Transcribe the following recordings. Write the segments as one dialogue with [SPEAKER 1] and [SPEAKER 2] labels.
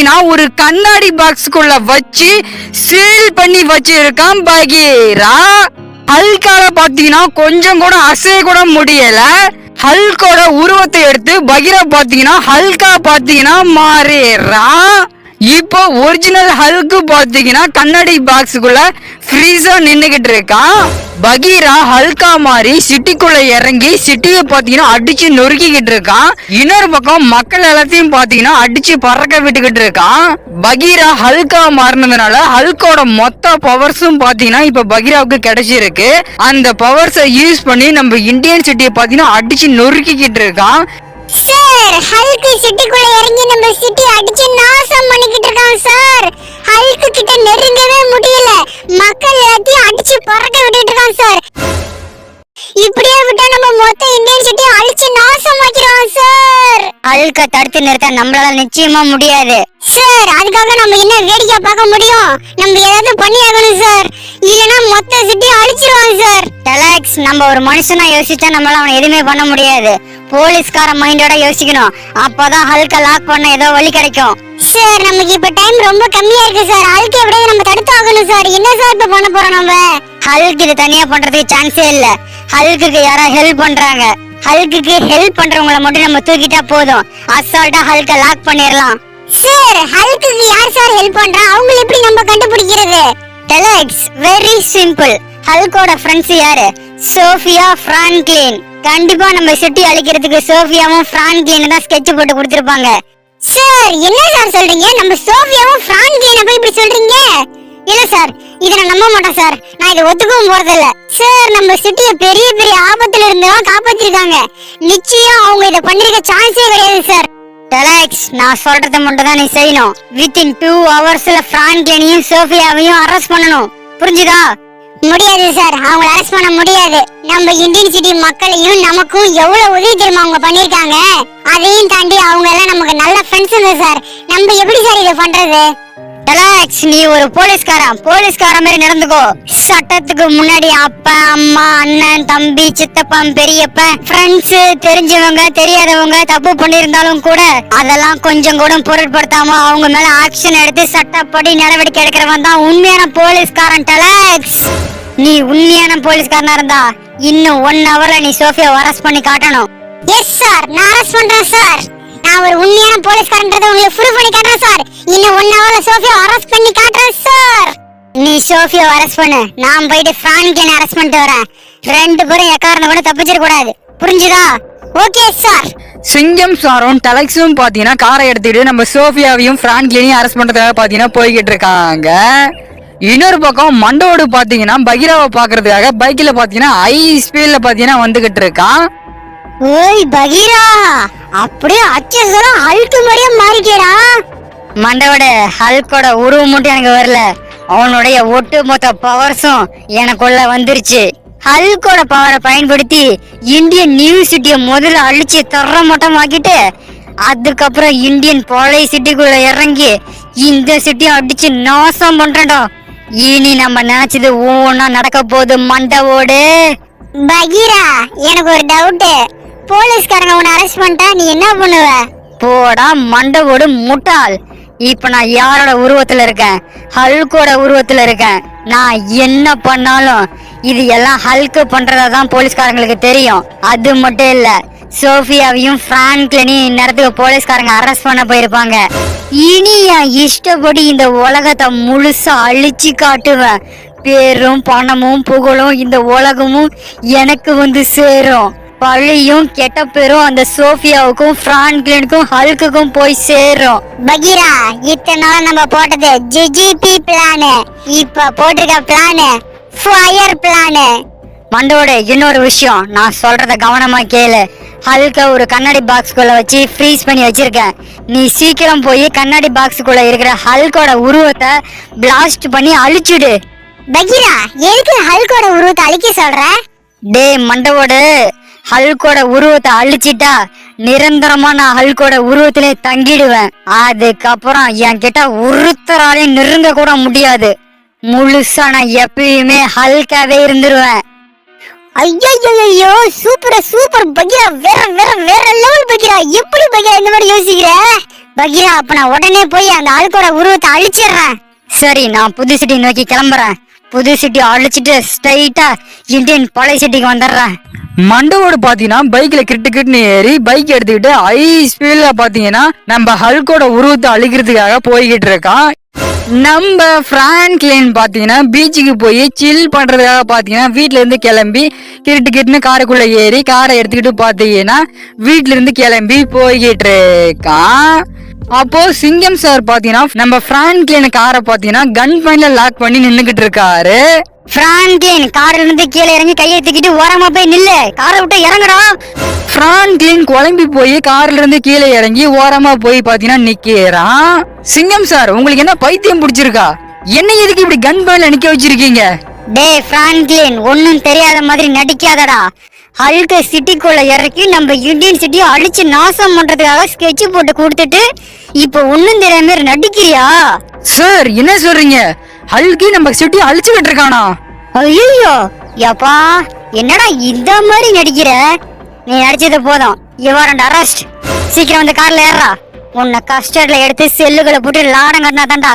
[SPEAKER 1] பாத்தீங்கன்னா ஒரு கண்ணாடி பாக்ஸ்க்குள்ள வச்சு சீல் பண்ணி வச்சிருக்கான் பகீரா. ஹல்கால பாத்தீங்கன்னா கொஞ்சம் கூட அசைய கூட முடியல. ஹல்கோட உருவத்தை எடுத்து பகீரா பாத்தீங்கன்னா ஹல்கா பாத்தீங்கன்னா மாறிடுறான் இப்போ ஒரிஜினல் ஹல்கு பாத்தீங்கன்னா கண்ணாடி பாக்ஸுக்குள்ள ஃப்ரீஸா நின்னுகிட்டு இருக்கான் பகீரா ஹல்கா மாதிரி சிட்டிக்குள்ள இறங்கி சிட்டியை பாத்தீங்கன்னா அடிச்சு நொறுக்கிக்கிட்டு இருக்கான் இன்னொரு பக்கம் மக்கள் எல்லாத்தையும் பாத்தீங்கன்னா அடிச்சு பறக்க விட்டுக்கிட்டு இருக்கான் பகீரா ஹல்கா மாறினதுனால ஹல்கோட மொத்த பவர்ஸும் பாத்தீங்கன்னா இப்ப பகீராவுக்கு கிடைச்சிருக்கு. அந்த பவர்ஸை யூஸ் பண்ணி நம்ம இந்தியன் சிட்டியை பாத்தீங்கன்னா அடிச்சு நொறுக்கிக்கிட்டு இருக்கான்
[SPEAKER 2] சார் ஹல்க் சிட்டிக்குள்ள இறங்கி நம்ம சிட்டி அடிச்சு நாசம் பண்ணிக்கிட்டு இருக்கான் சார். ஹல்க் கிட்ட நெருங்கவே முடியல. மக்கள் எல்லாத்தையும் அடிச்சு புரட்ட விட்டுட்டு இருக்கான் சார். இப்படியே விட்டா நம்ம மொத்த இந்தியன் சிட்டியை அழிச்சு நாசமாக்கிடுவான் சார்
[SPEAKER 3] ஹல்க தடுத்து நிறுத்த நம்மளால நிச்சயமா முடியாது.
[SPEAKER 2] சார் அதுக்காக நம்ம என்ன வேடிக்கை பார்க்க முடியும்? நம்ம ஏதாவது பண்ணி ஆகணும் சார் இல்லனா மொத்த சிட்டியை அழிச்சிருவான் சார்
[SPEAKER 3] டெலாக்ஸ் நம்ம ஒரு மனுஷனா யோசிச்சா நம்மளால அவனை எதுவுமே பண்ண முடியாது. போலீஸ்கார மைண்டோட யோசிக்கணும். அப்பதான் ஹல்க லாக் பண்ண ஏதோ வழி கிடைக்கும்.
[SPEAKER 2] சார் நமக்கு இப்ப டைம் ரொம்ப கம்மியா இருக்கு சார் ஹல்க் எப்படியாவது நம்ம தடுத்து ஆகணும் சார் என்ன சார் இப்ப பண்ண போறோம் நம்ம?
[SPEAKER 3] ஹல்க் இது தனியா பண்றதுக்கு சான்ஸே இல்ல. ஹல்குக்கு யாரோ ஹெல்ப் பண்றாங்க. ஹல்குக்கு ஹெல்ப் பண்றவங்கள மட்டும் நம்ம தூக்கிட்டா போதும். அசால்ட்டா ஹல்க லாக் பண்ணிடலாம்
[SPEAKER 2] சார் ஹல்க்கு யார் சார் ஹெல்ப் பண்றா? அவங்கள எப்படி நம்ம கண்டுபிடிக்கிறது?
[SPEAKER 3] டெலாக்ஸ் வெரி சிம்பிள் ஹல்கோட ஃப்ரெண்ட்ஸ் யாரு? சோஃபியா பிரான்க்ளின் கண்டிப்பா நம்ம சிட்டி அழிக்கிறதுக்கு சோஃபியாவும் பிரான்க்ளின் தான் ஸ்கெட்ச் போட்டு கொடுத்திருப்பாங்க.
[SPEAKER 2] சார் என்ன சார் சொல்றீங்க? நம்ம சோஃபியாவும் பிரான்க்லினை போய் இப்படி சொல்றீங்க? இல்ல சார் இதை நான் நம்ப மாட்டேன் சார் நான் இதை ஒத்துக்கவும் போறது இல்ல சார் நம்ம சிட்டிய பெரிய பெரிய ஆபத்துல இருந்தெல்லாம் காப்பாத்திருக்காங்க. நிச்சயம் அவங்க இத பண்ணிருக்க சான்ஸே கிடையாது சார்
[SPEAKER 3] டெலாக்ஸ் நான் சொல்றத மட்டும் தான் நீ செய்யணும். வித்தின் டூ ஹவர்ஸ்ல பிரான்க்ளினையும் சோஃபியாவையும் அரெஸ்ட் பண்ணணும். புரிஞ்சுதா?
[SPEAKER 2] முடியாது சார் அவங்கள அரெஸ்ட் பண்ண முடியாது. நம்ம இந்தியன் சிட்டி மக்களையும் நமக்கும் எவ்வளவு உதவி தெரியுமா அவங்க பண்ணிருக்காங்க அதையும் தாண்டி அவங்க எல்லாம் நமக்கு நல்ல ஃப்ரெண்ட்ஸ் சார் நம்ம எப்படி சார் இதை பண்றது?
[SPEAKER 3] ரிலாக்ஸ் நீ ஒரு போலீஸ்காரன். போலீஸ்காரன் மாதிரி நடந்துக்கோ. சட்டத்துக்கு முன்னாடி அப்பா அம்மா அண்ணன் தம்பி சித்தப்பன் பெரியப்பன் ஃப்ரெண்ட்ஸ் தெரிஞ்சவங்க தெரியாதவங்க தப்பு பண்ணியிருந்தாலும் கூட அதெல்லாம் கொஞ்சம் கூட பொருட்படுத்தாம அவங்க மேல ஆக்ஷன் எடுத்து சட்டப்படி நடவடிக்கை எடுக்கிறவன் தான் உண்மையான போலீஸ்காரன் டெலாக்ஸ் நீ உண்மையான போலீஸ்காரனா இருந்தா இன்னும் ஒன் ஹவர்ல நீ சோஃபியா அரெஸ்ட் பண்ணி காட்டணும்.
[SPEAKER 2] எஸ் சார் நான் அரெஸ்ட் பண்றேன் சார் நான் ஒரு உண்மையான போலீஸ்காரன்றதை உங்களுக்கு ப்ரூவ் பண்ணி காட்டுறேன் சார் இன்னும் ஒன் ஹவர்ல சோஃபியா அரெஸ்ட் பண்ணி காட்டுறேன் சார்
[SPEAKER 3] நீ சோஃபியா அரெஸ்ட் பண்ணு. நான் போயிட்டு பிரான்கியனை அரெஸ்ட் பண்ணிட்டு வரேன். ரெண்டு பேரும் எக்காரணம் கூட தப்பிச்சிட கூடாது. புரிஞ்சுதா?
[SPEAKER 2] ஓகே சார்
[SPEAKER 1] சிங்கம் சாரும் டலக்ஸும் பாத்தீங்கன்னா காரை எடுத்துக்கிட்டு நம்ம சோஃபியாவையும் பிரான்க்லினையும் அரெஸ்ட் பண்றதுக்காக பாத்தீங்கன்னா போய்கிட்டு இருக்காங்க. இன்னொரு பக்கம் மண்டோடு பாத்தீங்கன்னா பகிராவை பாக்குறதுக்காக பைக்ல பாத்தீங்கன்னா ஹை ஸ்பீட்ல பாத்தீங்கன்னா வந்துகிட்டு இருக்கான்.
[SPEAKER 2] ஓய் பகீரா? அப்படியே அச்சசரம் அழுக்கு மாதிரியே மாறிக்கேடா
[SPEAKER 3] மண்டவோட ஹல்கோட உருவம் மட்டும் எனக்கு வரல. அவனுடைய ஒட்டுமொத்த பவர்ஸும் எனக்குள்ள வந்துருச்சு. ஹல்கோட பவரை பயன்படுத்தி இந்தியன் நியூ சிட்டியை முதல்ல அழிச்சு மட்டமாக்கிட்டு அதுக்கப்புறம் இந்தியன் பழைய சிட்டிக்குள்ள இறங்கி இந்த சிட்டியை அடிச்சு நாசம் பண்றேன்டா. இனி நம்ம நினைச்சது ஒவ்வொன்னா நடக்க போகுது மண்டவோடு.
[SPEAKER 2] பகீரா எனக்கு ஒரு டவுட் போலீஸ்காரங்க உன்னை அரெஸ்ட் பண்ணிட்டா நீ என்ன பண்ணுவ?
[SPEAKER 3] போடா மண்டவோடு முட்டாள். இப்ப நான் யாரோட உருவத்துல இருக்கேன்? ஹல்கோட உருவத்துல இருக்கேன். நான் என்ன பண்ணாலும் இது எல்லாம் ஹல்கு பண்றதா தான் போலீஸ்காரங்களுக்கு தெரியும். அது மட்டும் இல்ல சோஃபியாவையும் பிராங்க்லனையும் இந்நேரத்துக்கு போலீஸ்காரங்க அரெஸ்ட் பண்ண போயிருப்பாங்க. இனி என் இஷ்டப்படி இந்த உலகத்தை முழுசா அழிச்சு காட்டுவேன். பேரும் பணமும் புகழும் இந்த உலகமும் எனக்கு வந்து சேரும். பழியும் கெட்ட பேரும் அந்த சோஃபியாவுக்கும் பிரான்க்லினுக்கும் ஹல்குக்கும் போய் சேரும்.
[SPEAKER 2] பகீரா இத்தனை நாள் நம்ம போட்டது ஜிஜிபி பிளானு இப்ப போட்டிருக்க பிளானு ஃபயர் பிளானு
[SPEAKER 3] மண்டோட இன்னொரு விஷயம். நான் சொல்றத கவனமா கேளு. ஹல்க ஒரு கண்ணாடி பாக்ஸ்குள்ள வச்சு ஃப்ரீஸ் பண்ணி வச்சிருக்கேன். நீ சீக்கிரம் போய் கண்ணாடி பாக்ஸுக்குள்ள இருக்கிற ஹல்கோட உருவத்தை பிளாஸ்ட் பண்ணி அழிச்சுடு.
[SPEAKER 2] பகீரா எதுக்கு ஹல்கோட உருவத்தை அழிக்க சொல்ற?
[SPEAKER 3] டே மண்டவோடு. ஹல்கோட உருவத்தை அழிச்சிட்டா நிரந்தரமா நான் ஹல்கோட உருவத்திலே தங்கிடுவேன். அதுக்கப்புறம் என்கிட்ட ஒருத்தராலையும் நெருங்க கூட முடியாது. முழுசா நான் எப்பயுமே ஹல்காவே இருந்துருவேன்.
[SPEAKER 2] ஐயோ சூப்பர் சூப்பர் பகீரா வேற வேற வேற லெவல் பகீரா. எப்படி பகீரா இந்த மாதிரி யோசிக்கிற? பகீரா அப்ப நான் உடனே போய் அந்த ஆளுக்கோட உருவத்தை அழிச்சிடுறேன்.
[SPEAKER 3] சரி நான் புது சிட்டி நோக்கி கிளம்புறேன். புது சிட்டி அழிச்சிட்டு ஸ்ட்ரைட்டா இந்தியன் பழைய சிட்டிக்கு வந்துடுறேன்.
[SPEAKER 1] மண்டவோடு பாத்தீங்கன்னா பைக்ல கிட்டு கிட்டுன்னு ஏறி பைக் எடுத்துக்கிட்டு ஹை ஸ்பீட்ல பாத்தீங்கன்னா நம்ம ஹல்கோட உருவத்தை அழிக்கிறதுக்காக போய்கிட்டு இருக்கான். நம்ம பிராங்க்லின் பாத்தீங்கன்னா பீச்சுக்கு போய் சில் பண்றதுக்காக பாத்தீங்கன்னா வீட்ல இருந்து கிளம்பி கிரிட்டு கிட்டுன்னு காருக்குள்ள ஏறி காரை எடுத்துக்கிட்டு பாத்தீங்கன்னா வீட்ல இருந்து கிளம்பி போய்கிட்டு இருக்கான். அப்போ சிங்கம் சார் பாத்தீங்கன்னா நம்ம பிராங்க்லின் காரை பாத்தீங்கன்னா கன் பாயிண்ட்ல லாக் பண்ணி நின்னுகிட்டு இருக்காரு.
[SPEAKER 3] பிரான்க்லின் கார்ல இருந்து கீழே இறங்கி கையை தூக்கிட்டு ஓரமா போய் நில்லு. காரை விட்டு இறங்குடா.
[SPEAKER 1] பிரான்க்லின் குழம்பி போய் கார்ல இருந்து கீழே இறங்கி ஓரமா போய் பாத்தீங்கன்னா நிக்கிறான் சிங்கம் சார் உங்களுக்கு என்ன பைத்தியம் பிடிச்சிருக்கா? என்ன எதுக்கு இப்படி கன் பாயிண்ட்ல நிக்க வச்சிருக்கீங்க?
[SPEAKER 3] டேய் பிரான்க்லின் ஒன்னும் தெரியாத மாதிரி நடிக்காதடா. ஹல்க சிட்டிக்குள்ள இறக்கி நம்ம இந்தியன் சிட்டியை அழிச்சு நாசம் பண்றதுக்காக ஸ்கெட்ச் போட்டு கொடுத்துட்டு இப்போ ஒன்னும் தெரியாத மாதிரி நடிக்கிறியா?
[SPEAKER 1] சார் என்ன சொல்றீங்க? ஹல்கி நம்ம சிட்டி அழிச்சுக்கிட்டு இருக்கானா
[SPEAKER 3] ஐயோ யப்பா என்னடா இந்த மாதிரி நடிக்கிற? நீ நடிச்சது போதும். யுவர் அரெஸ்ட் சீக்கிரம் வந்து கார்ல ஏறா உன்னை கஸ்டர்ட்ல எடுத்து செல்லுகளை போட்டு லாடம் கட்டினா தான்டா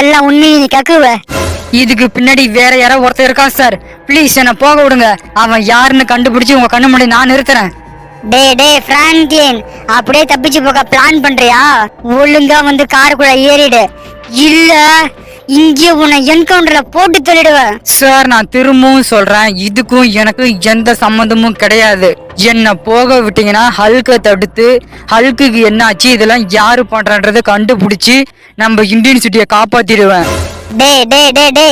[SPEAKER 3] எல்லாம் உண்மையை நீ கக்குவ.
[SPEAKER 1] இதுக்கு பின்னாடி வேற யாரோ ஒருத்தர் இருக்கான் சார் ப்ளீஸ் என்ன போக விடுங்க. அவன் யாருன்னு கண்டுபிடிச்சு உங்க கண்ணு முன்னாடி நான் நிறுத்துறேன்.
[SPEAKER 3] டே டே பிரான்க்லின் அப்படியே தப்பிச்சு போக பிளான் பண்றியா? ஒழுங்கா வந்து காருக்குள்ள ஏறிடு. இல்ல இங்கே உன்னை என்கவுண்டர்ல போட்டு தள்ளிடுவேன்
[SPEAKER 1] சார் நான் திரும்பவும் சொல்றேன். இதுக்கும் எனக்கு எந்த சம்மந்தமும் கிடையாது. என்ன போக விட்டீங்கன்னா ஹல்கை தடுத்து ஹல்குக்கு என்ன ஆச்சு இதெல்லாம் யாரு பண்றன்றதை கண்டுபிடிச்சு நம்ம இந்தியன் சிட்டியை காப்பாத்திடுவேன்.
[SPEAKER 3] டே டே டே டே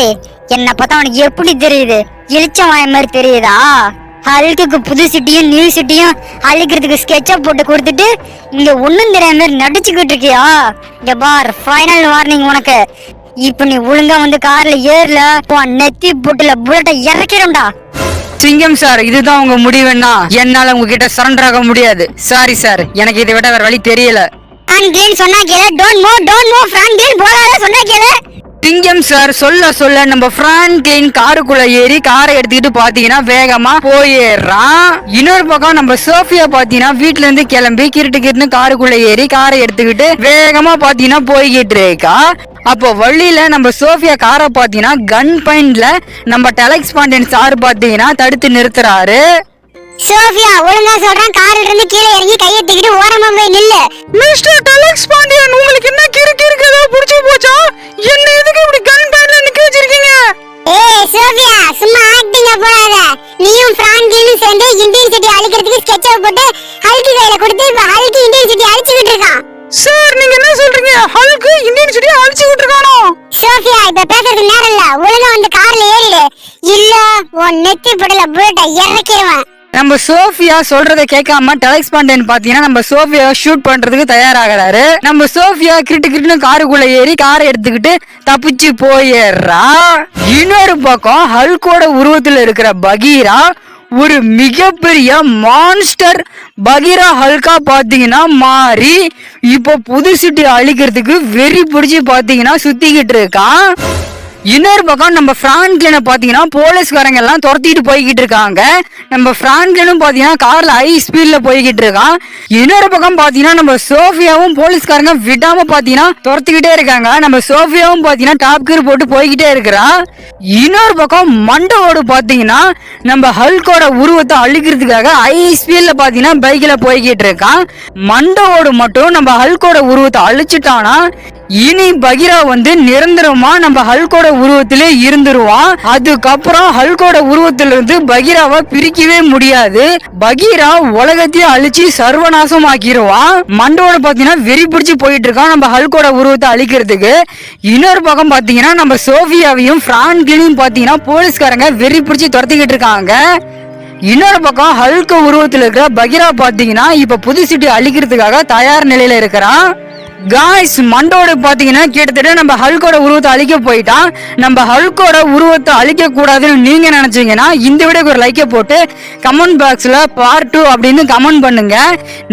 [SPEAKER 3] என்ன பார்த்தா உனக்கு எப்படி தெரியுது? இளிச்சம் வாய மாதிரி தெரியுதா? ஹல்குக்கு புது சிட்டியும் நியூ சிட்டியும் அழிக்கிறதுக்கு ஸ்கெட்சப் போட்டு கொடுத்துட்டு இங்க ஒண்ணும் தெரியாத மாதிரி நடிச்சுக்கிட்டு இருக்கியா? இங்க பார் ஃபைனல் வார்னிங் உனக்கு. இப்ப நீ ஒழுங்கா வந்து கார்ல ஏறல நெத்தி புட்டுல புல்லட்டை இறக்கிடும்டா.
[SPEAKER 1] சிங்கம் சார் இதுதான் உங்க முடிவுன்னா? என்னால உங்ககிட்ட சரண்டர் ஆக முடியாது. சாரி சார் எனக்கு இதை விட வேற வழி தெரியல.
[SPEAKER 3] ஃப்ராங்க்லின் சொன்னா கேளு. Don't move don't move Franklin போகாத சொன்னா கேளு.
[SPEAKER 1] சிங்கம் சார் சொல்ல சொல்ல நம்ம பிரான்க்லின் காருக்குள்ள ஏறி காரை எடுத்துக்கிட்டு பாத்தீங்கன்னா வேகமா போயிடுறான் இன்னொரு பக்கம் நம்ம சோஃபியா பாத்தீங்கன்னா வீட்ல இருந்து கிளம்பி கிருட்டு கிருட்டு காருக்குள்ள ஏறி காரை எடுத்துக்கிட்டு வேகமா பாத்தீங்கன்னா போய்கிட்டு இருக்கா. அப்போ வழியில நம்ம சோஃபியா காரை பாத்தீங்கன்னா கன் பாயிண்ட்ல நம்ம டெலக்ஸ் பாண்டியன் சார் பாத்தீங்கன்னா தடுத்து நிறுத்துறாரு.
[SPEAKER 2] சோஃபியா ஒழுங்கா சொல்றேன். கார்ல இருந்து கீழே இறங்கி கையை தூக்கிட்டு ஓரமா போய் நில்லு.
[SPEAKER 1] மிஸ்டர் டெலக்ஸ் பாண்டியன் உங்களுக்கு என்ன கிறுக்கு இருக்குதோ புடிச்சு போச்சா? என்ன எதுக்கு இப்படி கன் பாயிண்ட்ல நிக்க வச்சிருக்கீங்க?
[SPEAKER 2] ஏய் சோஃபியா சும்மா ஆக்டிங்க போடாத. நீயும் பிரான்கிலும் சேர்ந்து இந்தியன் சிட்டி அழிக்கிறதுக்கு ஸ்கெட்ச் போட்டு ஹல்கி கையில கொடுத்து இப்ப ஹல்கி இந்தியன் சிட்டி அழிச்சுக்கிட்டு இருக்கான்.
[SPEAKER 1] சார் நீங்க என்ன சொல்றீங்க? ஹல்க் இந்தியன் சிட்டி அழிச்சு விட்டுருக்கானோ
[SPEAKER 2] சோஃபியா இப்ப பேசுறதுக்கு நேரம் இல்ல. ஒழுங்கா வந்து கார்ல ஏறிடு. இல்ல உன் நெத்தி படல புல்லட்டை இறக்கிடுவேன்
[SPEAKER 1] நம்ம சோஃபியா சொல்றத கேட்காம டெலக்ஸ் பாண்டியன் பாத்தீங்கன்னா நம்ம சோஃபியா ஷூட் பண்றதுக்கு தயாராகிறாரு. நம்ம சோஃபியா கிரிட்டு கிரிட்டுன்னு காருக்குள்ள ஏறி காரை எடுத்துக்கிட்டு தப்பிச்சு போயிடுறா. இன்னொரு பக்கம் ஹல்கோட உருவத்துல இருக்கிற பகீரா ஒரு மிகப்பெரிய மான்ஸ்டர் பகீரா ஹல்கா பாத்தீங்கன்னா மாறி இப்போ புது சிட்டி அழிக்கிறதுக்கு வெறி பிடிச்சி பாத்தீங்கன்னா சுத்திக்கிட்டு இருக்கான். இன்னொரு பக்கம் நம்ம பிரான்க்லினை பாத்தீங்கன்னா போலீஸ்காரங்க எல்லாம் துரத்திட்டு போய்கிட்டு இருக்காங்க. நம்ம பிரான்க்லினும் பாத்தீங்கன்னா கார்ல ஹை ஸ்பீட்ல போய்கிட்டு இருக்கான். இன்னொரு பக்கம் பாத்தீங்கன்னா நம்ம சோஃபியாவும் போலீஸ்காரங்க விடாம பாத்தீங்கன்னா துரத்திக்கிட்டே இருக்காங்க. நம்ம சோஃபியாவும் பாத்தீங்கன்னா டாப் கீர் போட்டு போய்கிட்டே இருக்கிறா. இன்னொரு பக்கம் மண்டவோடு பாத்தீங்கன்னா நம்ம ஹல்கோட உருவத்தை அழிக்கிறதுக்காக ஹை ஸ்பீட்ல பாத்தீங்கன்னா பைக்ல போய்கிட்டு இருக்கான். மண்டவோடு மட்டும் நம்ம ஹல்கோட உருவத்தை அழிச்சிட்டானா? இனி பகிரா வந்து நிரந்தரமா நம்ம ஹல்கோட உருவத்திலே இருந்துருவான். அதுக்கப்புறம் ஹல்கோட உருவத்திலிருந்து பகிராவை பிரிக்கவே முடியாது. பகீரா உலகத்தையே அழிச்சு சர்வநாசம் ஆக்கிடுவான் மண்டோட பாத்தீங்கன்னா வெறி பிடிச்சு போயிட்டு இருக்கான் நம்ம ஹல்கோட உருவத்தை அழிக்கிறதுக்கு. இன்னொரு பக்கம் பாத்தீங்கன்னா நம்ம சோஃபியாவையும் பிரான்கிளையும் பாத்தீங்கன்னா போலீஸ்காரங்க வெறி பிடிச்சு துரத்திக்கிட்டு இருக்காங்க. இன்னொரு பக்கம் ஹல்க உருவத்தில் இருக்கிற பகிரா பாத்தீங்கன்னா இப்ப புது சிட்டி அழிக்கிறதுக்காக தயார் நிலையில இருக்கிறான். காய்ஸ் மண்டோட பாத்தீங்கன்னா கிட்டத்தட்ட நம்ம ஹல்கோட உருவத்தை அழிக்க போயிட்டான். நம்ம ஹல்கோட உருவத்தை அழிக்க கூடாதுன்னு நீங்க நினைச்சீங்கன்னா இந்த வீடியோக்கு ஒரு லைக்கை போட்டு கமெண்ட் பாக்ஸ்ல பார்ட் டூ அப்படின்னு கமெண்ட் பண்ணுங்க.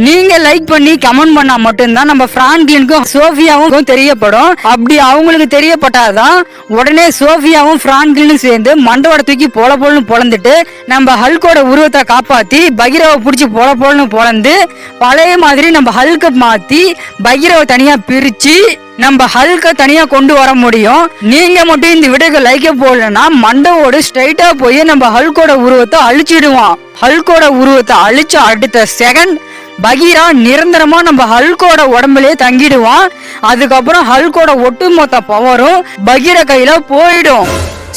[SPEAKER 1] நீங்க லைக் பண்ணி கமெண்ட் பண்ணா மட்டும்தான் நம்ம பிரான்கினுக்கும் சோஃபியாவும் தெரியப்படும். அப்படி அவங்களுக்கு தெரியப்பட்டாதான் உடனே சோஃபியாவும் பிரான்கினும் சேர்ந்து மண்டோட தூக்கி போல போலன்னு பொழந்துட்டு நம்ம ஹல்கோட உருவத்தை காப்பாத்தி பகிரவை பிடிச்சி போல போலன்னு பொழந்து பழைய மாதிரி நம்ம ஹல்கை மாத்தி பகிரவை தனி தனியா பிரிச்சு நம்ம ஹல்க தனியா கொண்டு வர முடியும். நீங்க மட்டும் இந்த வீடியோக்கு லைக்க போடலன்னா மண்டவோடு ஸ்ட்ரைட்டா போய் நம்ம ஹல்கோட உருவத்தை அழிச்சிடுவோம் ஹல்கோட உருவத்தை அழிச்ச அடுத்த செகண்ட் பகீரா நிரந்தரமா நம்ம ஹல்கோட உடம்புலயே தங்கிடுவான். அதுக்கப்புறம் ஹல்கோட ஒட்டுமொத்த பவரும் பகீர கையில போயிடும்.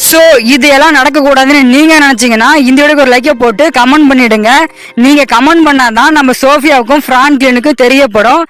[SPEAKER 1] சோ இது எல்லாம் நடக்க கூடாதுன்னு நீங்க நினைச்சீங்கன்னா இந்த வீடியோக்கு ஒரு லைக்கை போட்டு கமெண்ட் பண்ணிடுங்க. நீங்க கமெண்ட் பண்ணாதான் நம்ம சோஃபியாவுக்கும் பிரான்க்லினுக்கும் தெரியப்படும்.